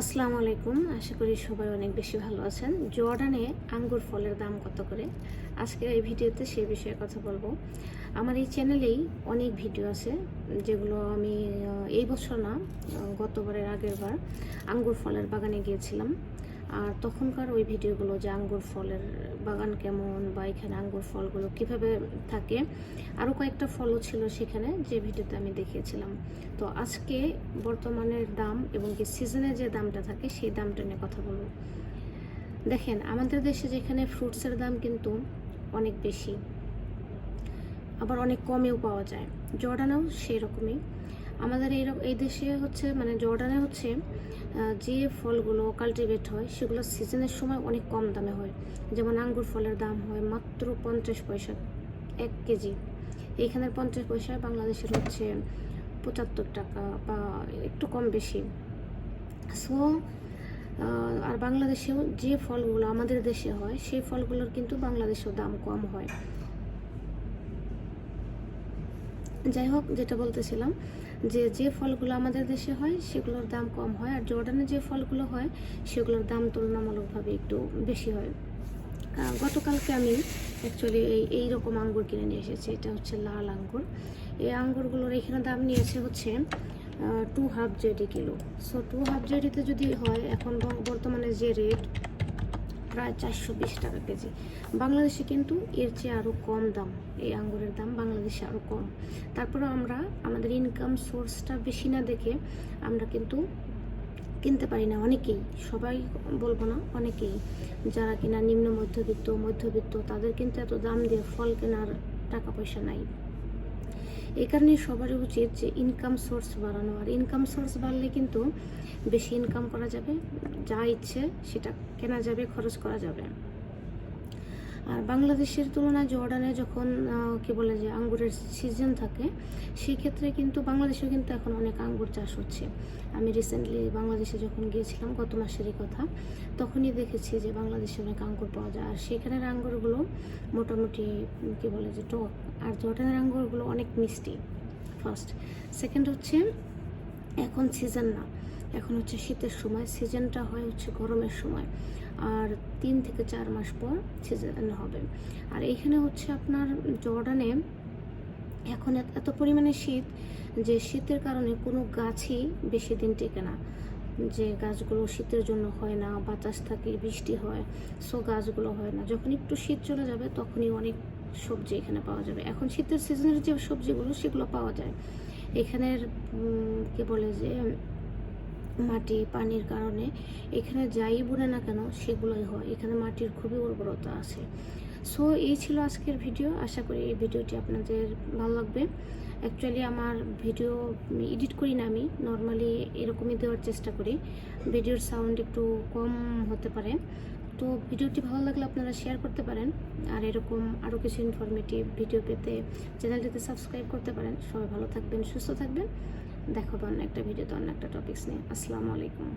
আসসালামু আলাইকুম। আশা করি সবাই অনেক বেশি ভালো আছেন। জর্ডানে আঙ্গুর ফলের দাম কত করে? আজকের এই ভিডিওতে সেই বিষয়ে কথা বলব। আমার এই চ্যানেলেই অনেক ভিডিও আছে, যেগুলো আমি এই বছর না, গতবারের আগের বার আঙ্গুর ফলের বাগানে গিয়েছিলাম। আর তখনকার ওই ভিডিওগুলো যে আঙ্গুর ফলের বাগান কেমন বা এখানে আঙ্গুর ফলগুলো কীভাবে থাকে আরও কয়েকটা ফলও ছিল সেখানে যে ভিডিওতে আমি দেখিয়েছিলাম। তো আজকে বর্তমানের দাম এবং কি সিজনে যে দামটা থাকে সেই দামটা নিয়ে কথা বলব। দেখেন, আমাদের দেশে যেখানে ফ্রুটসের দাম কিন্তু অনেক বেশি, আবার অনেক কমেও পাওয়া যায়। জর্ডানেও সেই রকমই আমাদের এই এই দেশে হচ্ছে মানে জর্ডানে হচ্ছে যে ফলগুলো কাল্টিভেট হয়, সেগুলো সিজনের সময় অনেক কম দামে হয়। যেমন আঙ্গুর ফলের দাম হয় মাত্র পঞ্চাশ পয়সা, এক কেজি। এইখানের পঞ্চাশ পয়সা বাংলাদেশের হচ্ছে পঁচাত্তর টাকা বা একটু কম বেশি। সো আর বাংলাদেশেও যে ফলগুলো আমাদের দেশে হয়, সেই ফলগুলোর কিন্তু বাংলাদেশেও দাম কম হয়। যাই হোক, যেটা বলতেছিলাম যে যে ফলগুলো আমাদের দেশে হয়, সেগুলোর দাম কম হয়, আর জর্ডানে যে ফলগুলো হয়, সেগুলোর দাম তুলনামূলকভাবে একটু বেশি হয়। গতকালকে আমি অ্যাকচুয়ালি এই এই রকম আঙ্গুর কিনে নিয়ে এসেছি, এটা হচ্ছে লাল আঙ্গুর। এই আঙ্গুরগুলোর এখানে দাম নিয়েছে হচ্ছে two half JD kilo. So two half জেডিতে যদি হয়, এখন বর্তমানে যে রেট প্রায় চারশো বিশ টাকা কেজি। বাংলাদেশে কিন্তু এর চেয়ে আরও কম দাম, এই আঙ্গুরের দাম বাংলাদেশে আরও কম। তারপরে আমরা আমাদের ইনকাম সোর্সটা বেশি না দেখে আমরা কিন্তু কিনতে পারি না অনেকেই, সবাই বলব না অনেকেই, যারা কিনা নিম্ন, মধ্যবিত্ত মধ্যবিত্ত, তাদের কিন্তু এত দাম দিয়ে ফল কেনার টাকা পয়সা নাই। এই কারণে সবারই উচিত যে ইনকাম সোর্স বাড়ানো। আর ইনকাম সোর্স বাড়লে কিন্তু বেশি ইনকাম করা যাবে, যা ইচ্ছে সেটা কেনা যাবে, খরচ করা যাবে। আর বাংলাদেশের তুলনায় জর্ডানে যখন কি বলে যে আঙ্গুরের সিজন থাকে, সেই ক্ষেত্রে কিন্তু বাংলাদেশেও কিন্তু এখন অনেক আঙ্গুর চাষ হচ্ছে। আমি রিসেন্টলি বাংলাদেশে যখন গিয়েছিলাম, গত মাসেরই কথা, তখনই দেখেছি যে বাংলাদেশে অনেক আঙ্গুর পাওয়া যায়। আর সেখানের আঙ্গুরগুলো মোটামুটি, কি বলে যে টক আর জর্ডানের আঙ্গুরগুলো অনেক মিষ্টি ফার্স্ট সেকেন্ড হচ্ছে, এখন সিজন না। এখন হচ্ছে শীতের সময় সিজনটা হয় হচ্ছে গরমের সময়। আর তিন থেকে চার মাস পর সিজন হবে। আর এইখানে হচ্ছে আপনার জর্ডানে এখন এত- পরিমাণে শীত যে শীতের কারণে কোনো গাছই বেশি দিন টেকে না। যে গাছগুলো শীতের জন্য হয় না, বাতাস থাকে, বৃষ্টি হয়, সো গাছগুলো হয় না। যখন একটু শীত চলে যাবে তখনই অনেক সবজি এখানে পাওয়া যাবে। এখন শীতের সিজনের যে সবজিগুলো সেগুলো পাওয়া যায়। এখানের কি বলে যে মাটি, পানির কারণে এখানে যাই বুনে না কেন সেগুলোই হয়। এখানে মাটির খুবই উর্বরতা আছে। সো এই ছিল আজকের ভিডিও আশা করি এই ভিডিওটি আপনাদের ভালো লাগবে। অ্যাকচুয়ালি আমার ভিডিও এডিট করি না আমি। নর্মালি এরকমই দেওয়ার চেষ্টা করি। ভিডিওর সাউন্ড একটু কম হতে পারে। তো ভিডিওটি ভালো লাগলে আপনারা শেয়ার করতে পারেন। আর এরকম আরও কিছু ইনফরমেটিভ ভিডিও পেতে চ্যানেলটিতে সাবস্ক্রাইব করতে পারেন। সবাই ভালো থাকবেন, সুস্থ থাকবেন। দেখা অন্য একটা ভিডিওতে অন্য একটা টপিক্স নিয়ে। আসসালামু আলাইকুম।